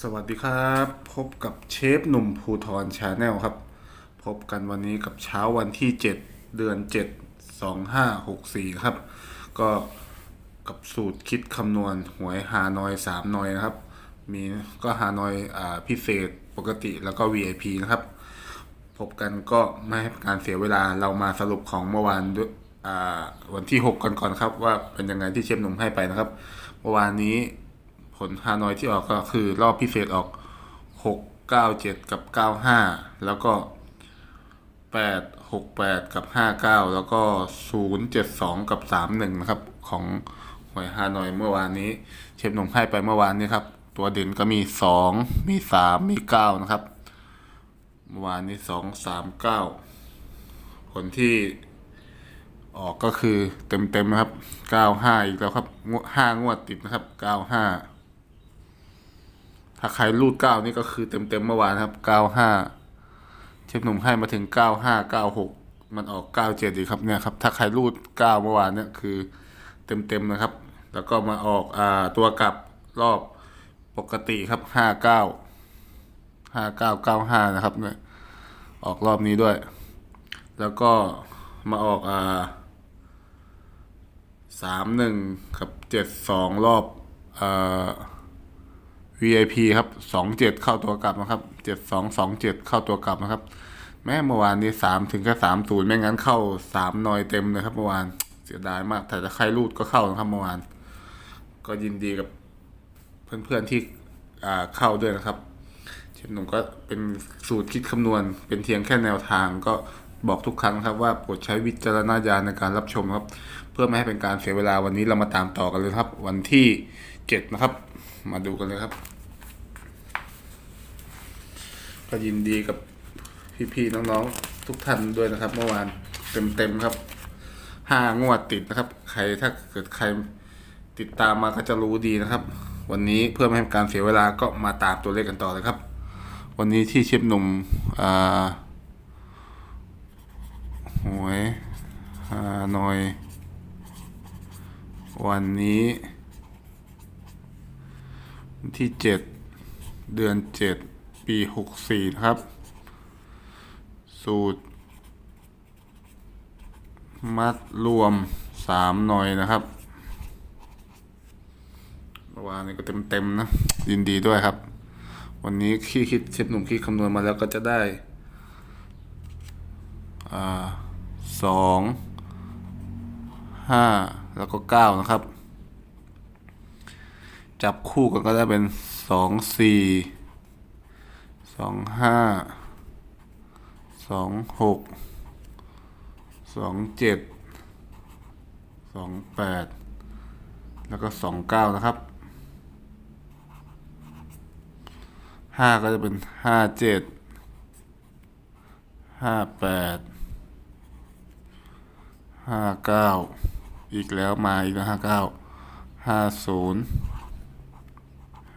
สวัสดีครับ พบกับเชฟหนุ่มภูทรชาแนลครับ พบกันวันนี้กับเช้าวันที่ 7 เดือน 7 2564 ครับ ก็กับสูตรคิดคำนวณหวยฮานอย3นอยนะครับ มีก็ฮานอยอ่าพิเศษปกติแล้วก็ VIP นะครับ พบกันก็ไม่ให้การเสียเวลาเรามาสรุปของเมื่อวานด้วยวันที่ 6ก่อนก่อนครับ ว่าเป็นยังไงที่เชฟหนุ่มให้ไปนะครับ เมื่อวานนี้ ผลฮานอยที่ออกก็คือรอบพิเศษออก 6 9 7 กับ 95 แล้วก็ 8 6 8 กับ 59 แล้วก็ 0 7 2 กับ 31 นะครับ ของหวยฮานอยเมื่อวานนี้ เชฟหนุ่มให้ไปเมื่อวานนี้ครับ ตัวเด่นก็มี 2 มี 3 มี 9 นะครับ เมื่อวานนี้สองสามเก้าผลที่ออกก็คือเต็มๆนะครับเก้าห้าอีกแล้วครับงวดห้างวดติดนะครับเก้าห้า ถ้าใครรูดเก้านี่ก็คือเต็มเต็มๆเมื่อวานครับเก้าห้าเชฟหนุ่มให้มาถึงเก้าห้าเก้าหกมันออกเก้าเจ็ดอีกครับเนี่ยครับ ถ้าใครรูดเก้าเมื่อวานเนี่ยคือเต็มเต็มๆนะครับ แล้วก็มาออกอ่าตัวกลับรอบปกติครับห้าเก้าห้าเก้าเก้าห้านะครับเนี่ยออกรอบนี้ด้วย แล้วก็มาออกอ่าสามหนึ่งกับเจ็ดสองรอบอ่า VIP ครับสองเจ็ดเข้าตัวกลับนะครับเจ็ดสองสองเจ็ดเข้าตัวกลับนะครับ แม้เมื่อวานนี้สามถึงแค่สามศูนย์ไม่งั้นเข้าสามนอยเต็มเลยครับเมื่อวานเสียดายมาก แต่ถ้าใครรูดก็เข้านะครับเมื่อวาน ก็ยินดีกับเพื่อนๆที่อ่าเข้าด้วยนะครับเชฟหนุ่มก็เป็นสูตรคิดคำนวณ เป็นเพียงแค่แนวทางก็บอกทุกครั้งครับว่าโปรดใช้วิจารณญาณในการรับชมครับ เพื่อไม่ให้เป็นการเสียเวลาวันนี้เรามาตามต่อกันเลยครับ วันที่เจ็ดนะครับ มาดูกันเลยครับ ก็ยินดีกับพี่ๆน้องๆทุกท่านด้วยนะครับ เมื่อวานเต็มๆครับห้างวดติดนะครับ ใครถ้าเกิดใครติดตามมาก็จะรู้ดีนะครับ วันนี้เพื่อไม่ให้การเสียเวลาก็มาตามตัวเลขกันต่อเลยครับ วันนี้ที่เชฟหนุ่มอ่าหวยฮานอย วันนี้ ที่เจ็ดเดือนเจ็ดปีหกสี่นะครับ สูตร มัดรวมสามหน่อยนะครับเมื่อวานนี้ก็เต็มๆนะ ยินดีด้วยครับ วันนี้ขี้คิดเชฟหนุ่มขี้คำนวณมาแล้วก็จะได้สองห้าแล้วก็เก้านะครับ จับคู่กันก็ได้เป็นสองสี่สองห้าสองหกสองเจ็ดสองแปดแล้วก็สองเก้านะครับห้าก็จะเป็นห้าเจ็ดห้าแปดห้าเก้าอีกแล้วมาอีกแล้วห้าเก้าห้าศูนย์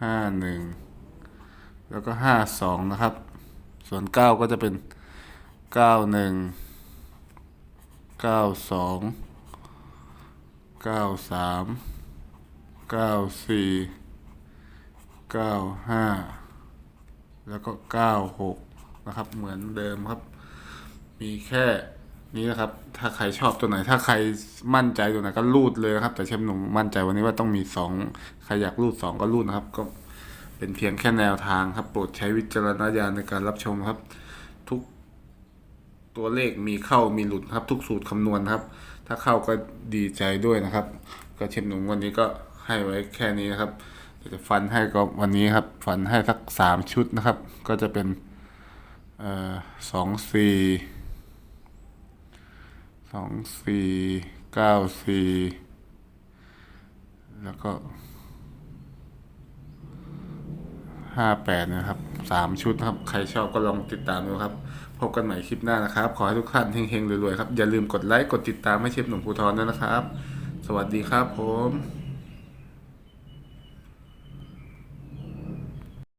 ห้าหนึ่งแล้วก็ห้าสองนะครับ ส่วนเก้าก็จะเป็นเก้าหนึ่งเก้าสองเก้าสามเก้าสี่เก้าห้าแล้วก็96นะครับเหมือนเดิมครับ มีแค่ นี้นะครับ ถ้าใครชอบตัวไหน ถ้าใครมั่นใจตัวไหนก็รูดเลยนะครับ แต่เชฟหนุ่มมั่นใจวันนี้ว่าต้องมี2ใครอยากรูด2ก็รูดนะครับ ก็เป็นเพียงแค่แนวทางครับ โปรดใช้วิจารณญาณในการรับชมครับ ทุกตัวเลขมีเข้ามีหลุดครับ ทุกสูตรคำนวณครับ ถ้าเข้าก็ดีใจด้วยนะครับ ก็เชฟหนุ่มวันนี้ก็ให้ไว้แค่นี้นะครับจะฟันให้ก็วันนี้ครับ ฟันให้สักสามชุดนะครับ ก็จะเป็นเอ่อสองสี่ สองสี่เก้าสี่แล้วก็ห้าแปดนะครับสามชุดนะครับ ใครชอบก็ลองติดตามดูครับ พบกันใหม่คลิปหน้านะครับ ขอให้ทุกท่านเฮงๆรวยๆครับ อย่าลืมกดไลค์ กดติดตามให้เชฟหนุ่มภูทรด้วยนะครับ สวัสดีครับผม